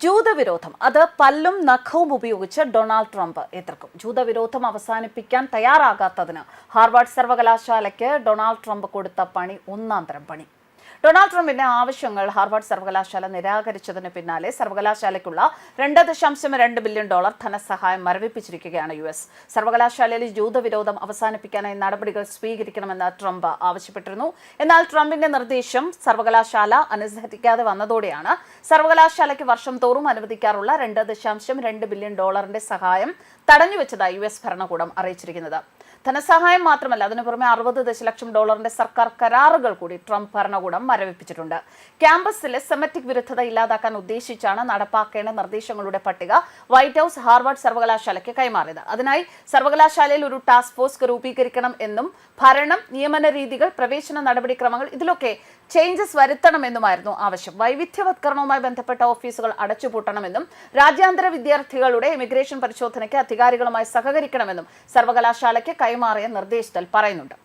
ജൂതവിരോധം. അത് പല്ലും നഖവും ഉപയോഗിച്ച് ഡൊണാൾഡ് ട്രംപ് എതിർക്കും. ജൂതവിരോധം അവസാനിപ്പിക്കാൻ തയ്യാറാകാത്തതിന് ഹാർവാർഡ് സർവകലാശാലയ്ക്ക് ഡൊണാൾഡ് ട്രംപ് കൊടുത്ത പണി ഒന്നാം തരം പണി. ഡൊണാൾഡ് ട്രംപിന്റെ ആവശ്യങ്ങൾ ഹാർവാർഡ് സർവകലാശാല നിരാകരിച്ചതിന് പിന്നാലെ സർവകലാശാലയ്ക്കുള്ള രണ്ട് ദശാംശം രണ്ട് ബില്യൺ ഡോളർ ധനസഹായം മരവിപ്പിച്ചിരിക്കുകയാണ് യു എസ്. സർവകലാശാലയിൽ ജൂതവിരോധം അവസാനിപ്പിക്കാനായി നടപടികൾ സ്വീകരിക്കണമെന്ന് ട്രംപ് ആവശ്യപ്പെട്ടിരുന്നു. എന്നാൽ ട്രംപിന്റെ നിർദ്ദേശം സർവകലാശാല അനുസരിക്കാതെ വന്നതോടെയാണ് സർവകലാശാലയ്ക്ക് വർഷം തോറും അനുവദിക്കാറുള്ള രണ്ട് ദശാംശം രണ്ട് ബില്യൺ ഡോളറിന്റെ സഹായം തടഞ്ഞുവെച്ചതായി യു എസ് ഭരണകൂടം അറിയിച്ചിരിക്കുന്നത്. ധനസഹായം മാത്രമല്ല അതിനു പുറമെ അറുപത് ദശലക്ഷം ഡോളറിന്റെ സർക്കാർ കരാറുകൾ കൂടി ട്രംപ് ഭരണകൂടം മരവിപ്പിച്ചിട്ടുണ്ട്. ക്യാമ്പസിലെ സെമറ്റിക് വിരുദ്ധത ഇല്ലാതാക്കാൻ ഉദ്ദേശിച്ചാണ് നടപ്പാക്കേണ്ട നിർദ്ദേശങ്ങളുടെ പട്ടിക വൈറ്റ് ഹൌസ് ഹാർവാർഡ് സർവകലാശാലയ്ക്ക് കൈമാറിയത്. അതിനായി സർവകലാശാലയിൽ ഒരു ടാസ്ക് ഫോഴ്സ് രൂപീകരിക്കണം എന്നും ഭരണം നിയമന രീതികൾ പ്രവേശന നടപടിക്രമങ്ങൾ ഇതിലൊക്കെ ചേഞ്ചസ് വരുത്തണമെന്നുമായിരുന്നു ആവശ്യം. വൈവിധ്യവത്കരണവുമായി ബന്ധപ്പെട്ട ഓഫീസുകൾ അടച്ചുപൂട്ടണമെന്നും രാജ്യാന്തര വിദ്യാർത്ഥികളുടെ ഇമിഗ്രേഷൻ പരിശോധനയ്ക്ക് അധികാരികളുമായി സഹകരിക്കണമെന്നും സർവകലാശാലയ്ക്ക് കൈമാറിയ നിർദ്ദേശത്തിൽ പറയുന്നുണ്ട്.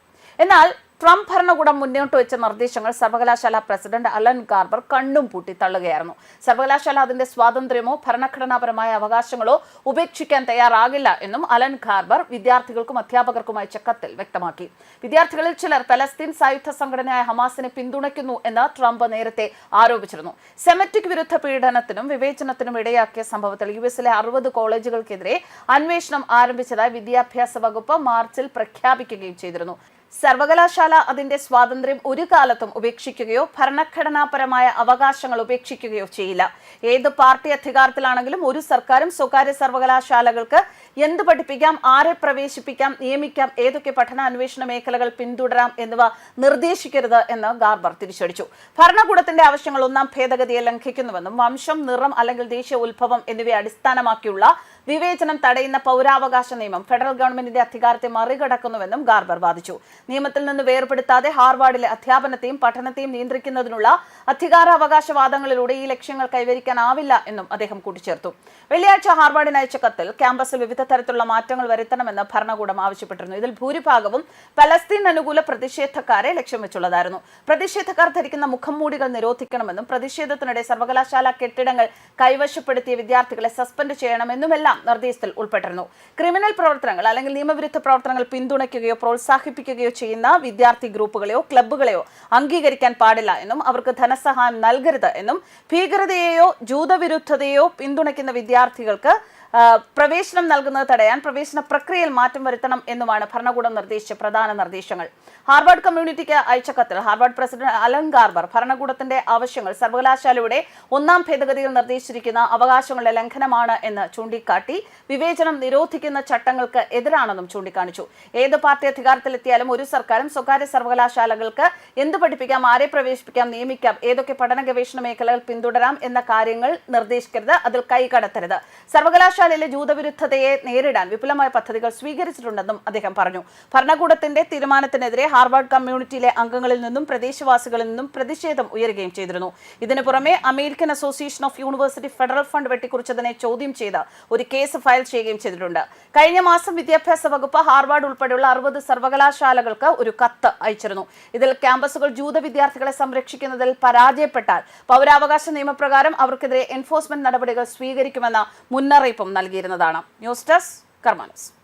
എന്നാൽ ട്രംപ് ഭരണകൂടം മുന്നോട്ട് വെച്ച നിർദ്ദേശങ്ങൾ സർവകലാശാല പ്രസിഡന്റ് അലൻ ഗാർബർ കണ്ണും പൂട്ടി തള്ളുകയായിരുന്നു. സർവകലാശാല അതിന്റെ സ്വാതന്ത്ര്യമോ ഭരണഘടനാപരമായ അവകാശങ്ങളോ ഉപേക്ഷിക്കാൻ തയ്യാറാകില്ല എന്നും അലൻ ഗാർബർ വിദ്യാർത്ഥികൾക്കും അധ്യാപകർക്കും അയച്ച കത്തിൽ വ്യക്തമാക്കി. വിദ്യാർത്ഥികളിൽ ചിലർ പലസ്തീൻ സായുധ സംഘടനയായ ഹമാസിനെ പിന്തുണയ്ക്കുന്നു എന്ന് ട്രംപ് നേരത്തെ ആരോപിച്ചിരുന്നു. സെമറ്റിക് വിരുദ്ധ പീഡനത്തിനും വിവേചനത്തിനും ഇടയാക്കിയ സംഭവത്തിൽ യു എസിലെ അറുപത് കോളേജുകൾക്കെതിരെ അന്വേഷണം ആരംഭിച്ചതായി വിദ്യാഭ്യാസ വകുപ്പ് മാർച്ചിൽ പ്രഖ്യാപിക്കുകയും ചെയ്തിരുന്നു. സർവകലാശാല അതിന്റെ സ്വാതന്ത്ര്യം ഒരു കാലത്തും ഉപേക്ഷിക്കുകയോ ഭരണഘടനാപരമായ അവകാശങ്ങൾ ഉപേക്ഷിക്കുകയോ ചെയ്യില്ല. ഏത് പാർട്ടി അധികാരത്തിലാണെങ്കിലും ഒരു സർക്കാരും സ്വകാര്യ സർവകലാശാലകൾക്ക് എന്ത് പഠിപ്പിക്കാം ആരെ പ്രവേശിപ്പിക്കാം നിയമിക്കാം ഏതൊക്കെ പഠന അന്വേഷണ മേഖലകൾ പിന്തുടരാം എന്നിവ നിർദ്ദേശിക്കരുത് എന്ന് ഗാർബർ തിരിച്ചടിച്ചു. ഭരണകൂടത്തിന്റെ ആവശ്യങ്ങൾ ഒന്നാം ഭേദഗതിയെ ലംഘിക്കുന്നുവെന്നും വംശം നിറം അല്ലെങ്കിൽ ദേശീയ ഉത്ഭവം എന്നിവയെ അടിസ്ഥാനമാക്കിയുള്ള വിവേചനം തടയുന്ന പൗരാവകാശ നിയമം ഫെഡറൽ ഗവൺമെന്റിന്റെ അധികാരത്തെ മറികടക്കുന്നുവെന്നും ഗാർബർ വാദിച്ചു. നിയമത്തിൽ നിന്ന് വേർപെടുത്താതെ ഹാർവാർഡിലെ അധ്യാപനത്തെയും പഠനത്തെയും നിയന്ത്രിക്കുന്നതിനുള്ള അധികാരാവകാശവാദങ്ങളിലൂടെ ഈ ലക്ഷ്യങ്ങൾ കൈവരിക്കാനാവില്ല എന്നും അദ്ദേഹം കൂട്ടിച്ചേർത്തു. വെള്ളിയാഴ്ച ഹാർവാർഡിന് അയച്ച കത്തിൽ ക്യാമ്പസിൽ വിവിധ തരത്തിലുള്ള മാറ്റങ്ങൾ വരുത്തണമെന്ന് ഭരണകൂടം ആവശ്യപ്പെട്ടിരുന്നു. ഇതിൽ ഭൂരിഭാഗവും പലസ്തീൻ അനുകൂല പ്രതിഷേധക്കാരെ ലക്ഷ്യം വെച്ചുള്ളതായിരുന്നു. പ്രതിഷേധക്കാർ ധരിക്കുന്ന മുഖംമൂടികൾ നിരോധിക്കണമെന്നും പ്രതിഷേധത്തിനിടെ സർവകലാശാല കെട്ടിടങ്ങൾ കൈവശപ്പെടുത്തിയ വിദ്യാർത്ഥികളെ സസ്പെൻഡ് ചെയ്യണമെന്നുമെല്ലാം നിർദ്ദേശത്തിൽ ഉൾപ്പെട്ടിരുന്നു. ക്രിമിനൽ പ്രവർത്തനങ്ങൾ അല്ലെങ്കിൽ നിയമവിരുദ്ധ പ്രവർത്തനങ്ങൾ പിന്തുണയ്ക്കുകയോ പ്രോത്സാഹിപ്പിക്കുകയോ ചെയ്യുന്ന വിദ്യാർത്ഥി ഗ്രൂപ്പുകളെയോ ക്ലബ്ബുകളെയോ അംഗീകരിക്കാൻ പാടില്ല എന്നും അവർക്ക് ധനസഹായം നൽകരുത് എന്നും ഭീകരതയെയോ ജൂതവിരുദ്ധതയോ പിന്തുണയ്ക്കുന്ന വിദ്യാർത്ഥികൾക്ക് പ്രവേശനം നൽകുന്നത് തടയാൻ പ്രവേശന പ്രക്രിയയിൽ മാറ്റം വരുത്തണം എന്നുമാണ് ഭരണകൂടം നിർദ്ദേശിച്ച പ്രധാന നിർദ്ദേശങ്ങൾ. ഹാർവാർഡ് കമ്മ്യൂണിറ്റിക്ക് അയച്ച കത്തിൽ ഹാർവാർഡ് പ്രസിഡന്റ് അലൻ ഗാർബർ ഭരണകൂടത്തിന്റെ ആവശ്യങ്ങൾ സർവകലാശാലയുടെ ഒന്നാം ഭേദഗതിയിൽ നിർദ്ദേശിച്ചിരിക്കുന്ന അവകാശങ്ങളുടെ ലംഘനമാണ് എന്ന് ചൂണ്ടിക്കാട്ടി വിവേചനം നിരോധിക്കുന്ന ചട്ടങ്ങൾക്ക് എതിരാണെന്നും ചൂണ്ടിക്കാണിച്ചു. ഏത് പാർട്ടി അധികാരത്തിലെത്തിയാലും ഒരു സർക്കാരും സ്വകാര്യ സർവകലാശാലകൾക്ക് എന്ത് പഠിപ്പിക്കാം ആരെ പ്രവേശിപ്പിക്കാം നിയമിക്കാം ഏതൊക്കെ പഠന ഗവേഷണ മേഖലകൾ പിന്തുടരാം എന്ന കാര്യങ്ങൾ നിർദ്ദേശിക്കരുത് അതിൽ കൈകടത്തരുത് സർവകലാശാലയിലെ ജൂതവിരുദ്ധതയെ നേരിടാൻ വിപുലമായ പദ്ധതികൾ സ്വീകരിച്ചിട്ടുണ്ടെന്നും അദ്ദേഹം പറഞ്ഞു. ഭരണകൂടത്തിന്റെ തീരുമാനത്തിനെതിരെ ഹാർവാർഡ് കമ്മ്യൂണിറ്റിയിലെ അംഗങ്ങളിൽ നിന്നും പ്രദേശവാസികളിൽ നിന്നും പ്രതിഷേധം ഉയരുകയും ചെയ്തിരുന്നു. ഇതിനു പുറമെ American association of university federal fund വെട്ടിക്കുറിച്ചതിനെ ചോദ്യം ചെയ്ത് ഒരു കേസ് ഫയൽ ചെയ്യുകയും ചെയ്തിട്ടുണ്ട്. കഴിഞ്ഞ മാസം വിദ്യാഭ്യാസ വകുപ്പ് ഹാർവാർഡ് ഉൾപ്പെടെയുള്ള അറുപത് സർവകലാശാലകൾക്ക് ഒരു കത്ത് അയച്ചിരുന്നു. ഇതിൽ ക്യാമ്പസുകൾ ജൂത വിദ്യാർത്ഥികളെ സംരക്ഷിക്കുന്നതിൽ പരാജയപ്പെട്ടാൽ പൗരാവകാശ നിയമപ്രകാരം അവർക്കെതിരെ എൻഫോഴ്സ്മെന്റ് നടപടികൾ സ്വീകരിക്കുമെന്ന മുന്നറിയിപ്പും നൽകിയിരുന്നതാണ്. News desk കർമാനസ്